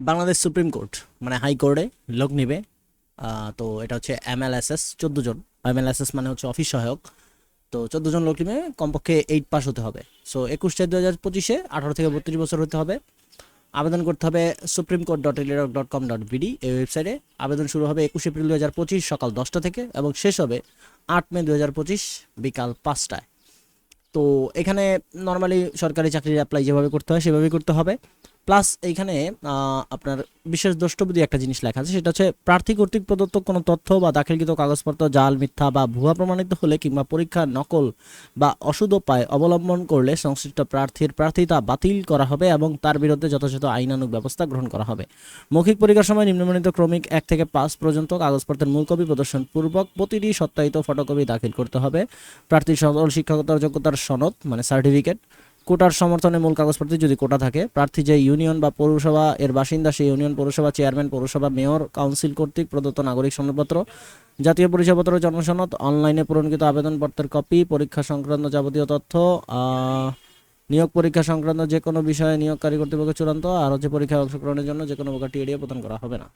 Bangladesh supreme court মানে হাইকোর্টে লোক নিবে। তো এটা হচ্ছে এমএলএসএস, চোদ্দ জন। এম এল এস এস মানে হচ্ছে অফিস সহায়ক। তো চোদ্দ জন লোক নিবে, কমপক্ষে এইট পাস হতে হবে। সো একুশ চার দু হাজার পঁচিশে আঠারো থেকে বত্রিশ বছর হতে হবে। আবেদন করতে হবে সুপ্রিম কোর্ট ডট ইলেরক ডট কম ডট বিডি এই ওয়েবসাইটে আবেদন শুরু হবে একুশ এপ্রিল দু হাজার পঁচিশ সকাল দশটা থেকে এবং শেষ হবে আট মে দু হাজার পঁচিশ বিকাল পাঁচটায়। তো এখানে নর্মালি সরকারি চাকরির অ্যাপ্লাই যেভাবে করতে হয়, সেভাবেই করতে হবে। প্লাস এইখানে আপনার বিশেষ দ্রষ্টব্যদি একটা জিনিস লেখা আছে, সেটা হচ্ছে প্রার্থী কর্তৃক প্রদত্ত কোনো তথ্য বা দাখিলকৃত কাগজপত্র, জাল, মিথ্যা বা ভুয়া প্রমাণিত হলে কিংবা পরীক্ষার নকল বা অসুদ উপায় অবলম্বন করলে সংশ্লিষ্ট প্রার্থীর প্রার্থিতা বাতিল করা হবে এবং তার বিরুদ্ধে যথাযথ আইনানুগ ব্যবস্থা গ্রহণ করা হবে। মৌখিক পরীক্ষার সময় নিম্নমানিত ক্রমিক এক থেকে পাঁচ পর্যন্ত কাগজপত্রের মূল কপি প্রদর্শন পূর্বক প্রতিটি সত্যায়িত ফটোকপি দাখিল করতে হবে। প্রার্থীর সকল শিক্ষকতার যোগ্যতার সনদ মানে সার্টিফিকেট কোটার সমর্থনে মূল কাগজপত্রে যদি কোটা থাকে, প্রার্থী যে ইউনিয়ন বা পৌরসভা, এর বাসিন্দা সেই ইউনিয়ন পৌরসভা, চেয়ারম্যান পৌরসভা, মেয়র, কাউন্সিল কর্তৃক প্রদত্ত নাগরিক সনদপত্র জাতীয় পরিচয়পত্র জনসনদ অনলাইনে পূরণকৃত আবেদনপত্রের কপি, পরীক্ষা সংক্রান্ত যাবতীয় তথ্য নিয়োগ পরীক্ষা সংক্রান্ত যে কোনো বিষয়ে নিয়োগকারী কর্তৃপক্ষ চূড়ান্ত, আর হচ্ছে পরীক্ষায় অংশগ্রহণের জন্য যে কোনো প্রকার টিএডিএ প্রদান করা হবে না।